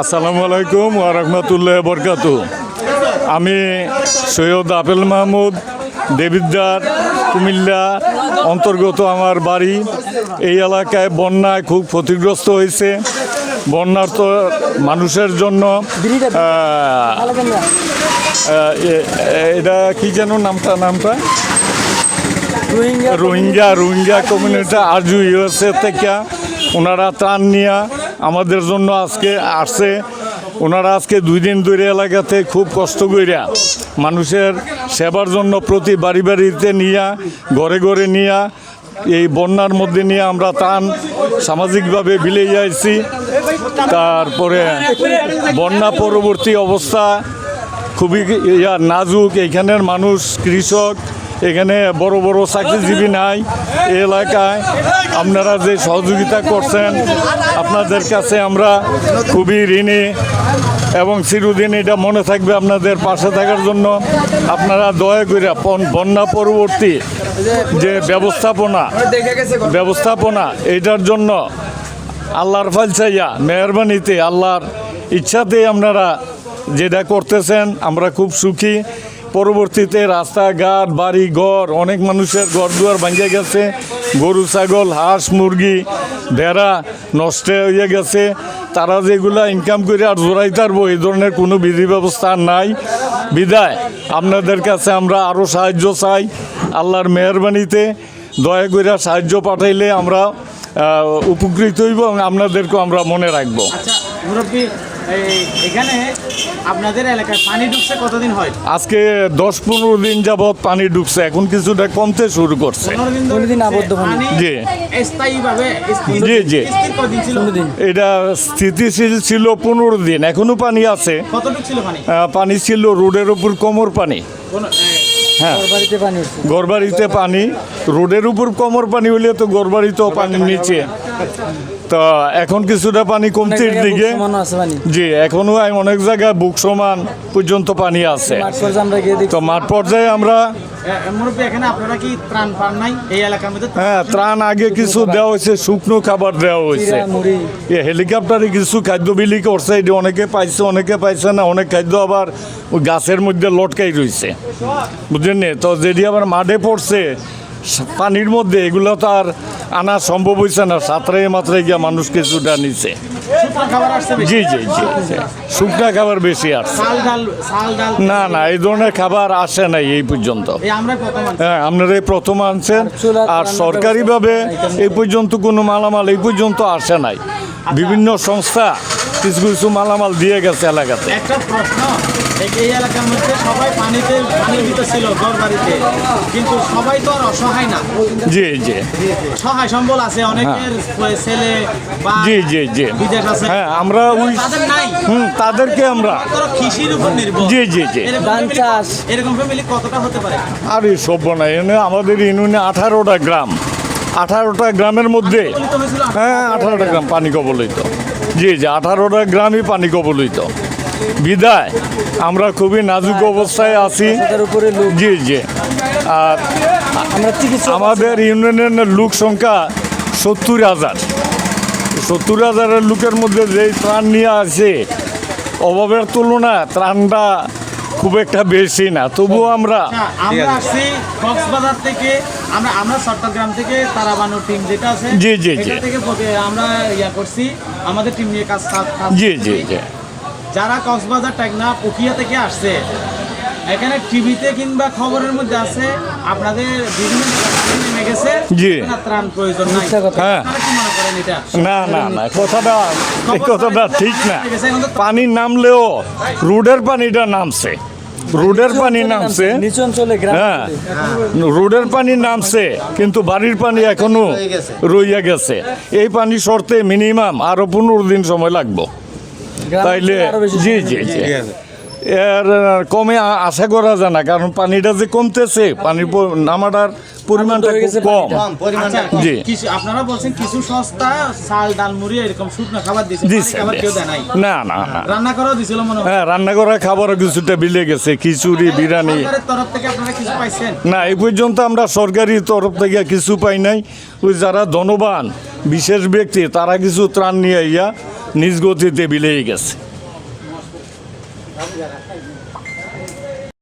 আসসালামু আলাইকুম ওরহমতুল্লাহ বরকাত। আমি সৈয়দ আপেল মাহমুদ দেবিদ্দার কুমিল্লা অন্তর্গত আমার বাড়ি। এই এলাকায় বন্যায় খুব ক্ষতিগ্রস্ত হয়েছে। বন্যার তো মানুষের জন্য এটা কি যেন নামটা নামটা? রোহিঙ্গা রোহিঙ্গা কমিউনিটি আরজু ইউএসএ থেকে ওনারা ত্রাণ নিয়ে আমাদের জন্য আজকে আসছে। ওনারা আজকে দুই দিন ধরে এলাকাতে খুব কষ্ট কইরা মানুষের সেবার জন্য প্রতি বাড়ি বাড়িতে নিয়ে, ঘরে ঘরে নিয়ে, এই বন্যার মধ্যে নিয়ে আমরা ত্রাণ সামাজিকভাবে বিলে যাইছি তারপরে বন্যা পরবর্তী অবস্থা খুবই ইয়া, নাজুক। এখানের মানুষ, কৃষক এখানে বড় বড় চাকরিজীবী নাই এই এলাকায়। আপনারা যে সহযোগিতা করছেন, আপনাদের কাছে আমরা খুবই ঋণী এবং চিরদিন এটা মনে থাকবে আপনাদের পাশে থাকার জন্য। আপনারা দয়া করে বন্যা পরবর্তী যে ব্যবস্থাপনা ব্যবস্থাপনা, এটার জন্য আল্লাহর ফাল চাইয়া, মেহরবানিতে আল্লাহর ইচ্ছাতে আপনারা যেটা করতেছেন, আমরা খুব সুখী। পরবর্তীতে রাস্তাঘাট বাড়ি ঘর অনেক মানুষের ঘর দুয়ার ভাঙিয়ে গেছে। গরু, ছাগল, হাঁস, মুরগি, ভেড়া নষ্ট হয়ে গেছে। তারা যেগুলা ইনকাম করে আর জোড়াই তারবো, এই ধরনের কোনো বিধি ব্যবস্থা নাই। বিদায়, আপনাদের কাছে আমরা আরও সাহায্য চাই আল্লাহর মেহরবানিতে। দয়া করে সাহায্য পাঠাইলে আমরা উপকৃত হইব এবং আপনাদেরকেও আমরা মনে রাখব। আচ্ছা এখানে আপনাদের এলাকায় পানি ঢুকছে কতদিন হয়? আজকে দশ পনেরো দিন যাবৎ পানি ঢুকছে এখন কিছুটা কমতে শুরু করছে। দিন আবদ্ধ ঢুকছে। পানি। পানি জি। স্থায়ীভাবে জি, এটা স্থিতিশীল ছিল পনেরো দিন এখনও পানি আছে। পানি? ছিল রোডের উপর কোমর পানি। হ্যাঁ। বাড়িতে পানি গড়বাড়িতে পানি রোডের উপর কোমর পানি হলে তো গড়বাড়িতেও পানির নিচে। তো এখন কিছুটা পানি কমতির দিকে। সমানো আছে পানি। জি এখনও অনেক জায়গায় বুক সমান পর্যন্ত পানি আছে। তো মাঠ পর্যায়ে আমরা এ, মুরব্বী এখানে আপনারা কি ত্রাণ পান নাই এই এলাকার মধ্যে? হ্যাঁ ত্রাণ আগে কিছু দেওয়া হয়েছে শুকনো খাবার দেওয়া হয়েছে। হেলিকপ্টারে কিছু খাদ্য বিলি করছে এটা অনেকে পাইছে অনেকে পাইছে না অনেক খাদ্য আবার গাছের মধ্যে লটকাই রয়েছে বুঝলেন তো যেটি আবার মাঠে পড়ছে পানির মধ্যে এগুলো তো আর আনা সম্ভব হয়েছে না। সাঁতরাই মাত্রায় গিয়ে মানুষ কিছুটা নিচ্ছে। জি জি জি। শুকনা খাবার বেশি আসছে। না না এই ধরনের খাবার আসে নাই এই পর্যন্ত। হ্যাঁ আপনারা এই প্রথম আনছেন। আর সরকারিভাবে এই পর্যন্ত কোনো মালামাল এই পর্যন্ত আসে নাই। বিভিন্ন সংস্থা কিছু কিছু মালামাল দিয়ে গেছে এলাকাতে। একটা প্রশ্ন এই এলাকার মধ্যে সবাই পানিতে পানির ভিতরে ছিল ঘর বাড়িতে কিন্তু সবাই তো আর অসহায় না। জি জি। সহায় সম্বল আছে অনেকের ছেলে জি জি জি। বিদেশ আছে। হ্যাঁ আমরা ওই তাদের নাই। হুম তাদেরকে আমরা কৃষির উপর নির্ভর। জি জি জি। ধান চাষ। এরকম ফ্যামিলি কতটা হতে পারে? আর এই সভ্য নাই এনে আমাদের ইউনিয়নে আঠারোটা গ্রাম। আঠারোটা গ্রামের মধ্যে হ্যাঁ আঠারোটা গ্রাম পানি কবলিত। জি জি আঠারোটা গ্রামই পানি কবলিত। বিদায় আমরা খুবই নাজুক অবস্থায় আছি। তার উপরে লোক জি জি আর আমাদের ইউনিয়নের লোক সংখ্যা সত্তর হাজার। সত্তর হাজারের লোকের মধ্যে যেই ত্রাণ নিয়ে আছে অভাবের তুলনায় ত্রাণটা খুব একটা বেশি না তবুও আমরা আমরা আসছি কক্সবাজার থেকে আমরা আমরা চট্টগ্রাম থেকে তারাবানু টিম যেটা আছে জি, জি, জি। থেকে আমরা ইয়া করছি আমাদের টিম নিয়ে কাজ জি। জি জি যারা কক্সবাজার টেকনা পুকিয়া থেকে আসছে এখানে টিভিতে কিংবা খবরের মধ্যে আছে আপনাদের বিভিন্ন নেমে গেছে জি। ত্রাণ প্রয়োজন নাই। হ্যাঁ। আপনারা কি মনে করেন এটা? না না না কথাটা এই কথাটা ঠিক না। পানি নামলেও রোডের পানিটা নামছে। রোডের পানি নামছে নিচু অঞ্চলে গ্রাম হ্যাঁ। রোডের পানি নামছে কিন্তু বাড়ির পানি এখনও রইয়া গেছে। এই পানি সরতে মিনিমাম আরও পনেরো দিন সময় লাগবো। তাইলে জি জি জি। এর কমে আশা করা যায় না কারণ পানিটা যে কমতেছে পানির নামাটার পরিমাণটা খুব কম। আচ্ছা, জি। কিছু আপনারা বলছেন কিছু সস্তা চাল ডাল মুড়ি এরকম শুকনো খাবার দিচ্ছে খাবার কেউ দেয় নাই। না না না। রান্না করাও দিছিল মনে হয়? হ্যাঁ রান্না করা খাবারও কিছুটা বিলে গেছে খিচুড়ি বিরিয়ানি। তরফ থেকে আপনারা কিছু পাইছেন? না এই পর্যন্ত আমরা সরকারি তরফ থেকে কিছু পাই নাই। ওই যারা ধনবান বিশেষ ব্যক্তি তারা কিছু ত্রাণ নিয়ে ইয়া নিজ গতিতে বিলেই গেছে। Kamu.